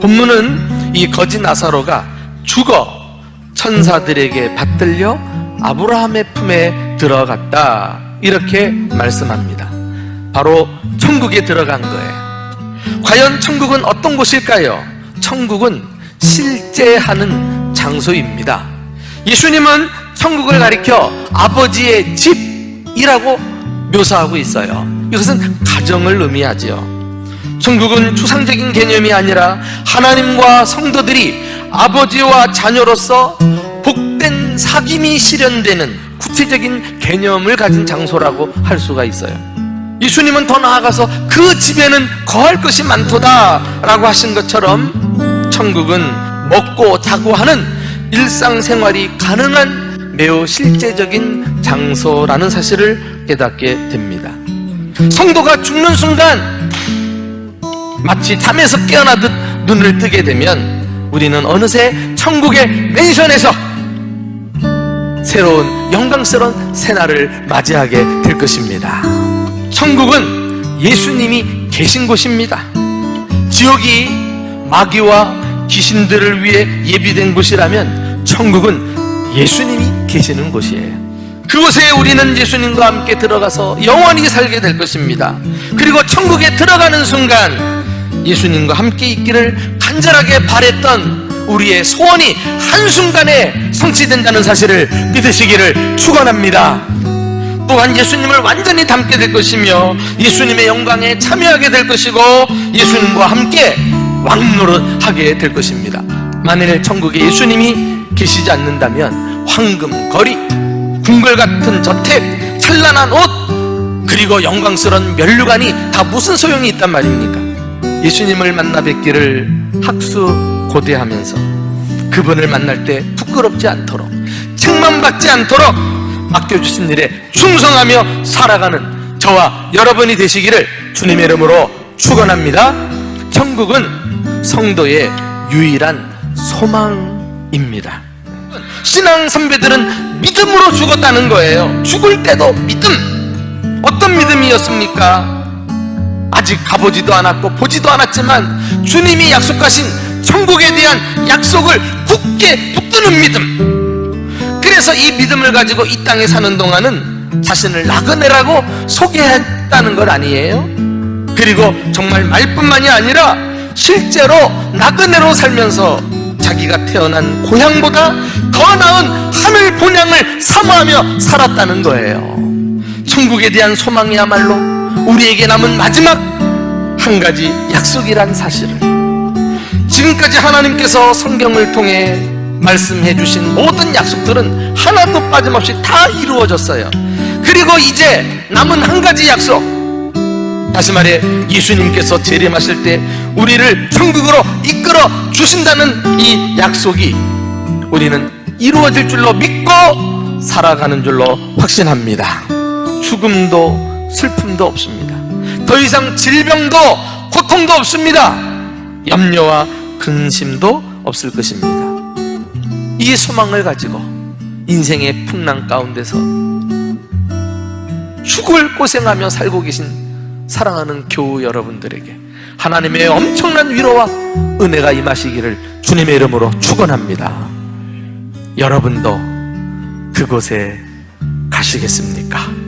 본문은 이 거지 나사로가 죽어 천사들에게 받들려 아브라함의 품에 들어갔다. 이렇게 말씀합니다. 바로 천국에 들어간 거예요. 과연 천국은 어떤 곳일까요? 천국은 실제 하는 장소입니다. 예수님은 천국을 가리켜 아버지의 집이라고 묘사하고 있어요. 이것은 가정을 의미하지요. 천국은 추상적인 개념이 아니라 하나님과 성도들이 아버지와 자녀로서 복된 사귐이 실현되는 구체적인 개념을 가진 장소라고 할 수가 있어요. 예수님은 더 나아가서 그 집에는 거할 것이 많도다라고 하신 것처럼 천국은 먹고 자고 하는 일상생활이 가능한 매우 실제적인 장소라는 사실을 깨닫게 됩니다. 성도가 죽는 순간 마치 잠에서 깨어나듯 눈을 뜨게 되면 우리는 어느새 천국의 맨션에서 새로운 영광스러운 새날을 맞이하게 될 것입니다. 천국은 예수님이 계신 곳입니다. 지옥이 마귀와 귀신들을 위해 예비된 곳이라면 천국은 예수님이 계시는 곳이에요. 그곳에 우리는 예수님과 함께 들어가서 영원히 살게 될 것입니다. 그리고 천국에 들어가는 순간 예수님과 함께 있기를 간절하게 바랬던 우리의 소원이 한순간에 성취된다는 사실을 믿으시기를 축원합니다. 또한 예수님을 완전히 닮게 될 것이며 예수님의 영광에 참여하게 될 것이고 예수님과 함께 왕노릇하게 될 것입니다. 만일 천국에 예수님이 계시지 않는다면 황금 거리, 궁궐 같은 저택, 찬란한 옷, 그리고 영광스러운 면류관이 다 무슨 소용이 있단 말입니까? 예수님을 만나 뵙기를 학수 고대하면서 그분을 만날 때 부끄럽지 않도록 책망받지 않도록 맡겨주신 일에 충성하며 살아가는 저와 여러분이 되시기를 주님의 이름으로 축원합니다. 천국은 성도의 유일한 소망입니다. 신앙 선배들은 믿음으로 죽었다는 거예요. 죽을 때도 믿음. 어떤 믿음이었습니까? 아직 가보지도 않았고 보지도 않았지만 주님이 약속하신 천국에 대한 약속을 굳게 붙드는 믿음. 그래서 이 믿음을 가지고 이 땅에 사는 동안은 자신을 나그네라고 소개했다는 것 아니에요? 그리고 정말 말뿐만이 아니라 실제로 나그네로 살면서 자기가 태어난 고향보다 더 나은 하늘 본향을 사모하며 살았다는 거예요. 천국에 대한 소망이야말로 우리에게 남은 마지막 한 가지 약속이란 사실을 지금까지 하나님께서 성경을 통해 말씀해 주신 모든 약속들은 하나도 빠짐없이 다 이루어졌어요. 그리고 이제 남은 한 가지 약속. 다시 말해 예수님께서 재림하실 때 우리를 천국으로 이끌어 주신다는 이 약속이 우리는 이루어질 줄로 믿고 살아가는 줄로 확신합니다. 죽음도 슬픔도 없습니다. 더 이상 질병도 고통도 없습니다. 염려와 근심도 없을 것입니다. 이 소망을 가지고 인생의 풍랑 가운데서 죽을 고생하며 살고 계신 사랑하는 교우 여러분들에게 하나님의 엄청난 위로와 은혜가 임하시기를 주님의 이름으로 축원합니다. 여러분도 그곳에 가시겠습니까?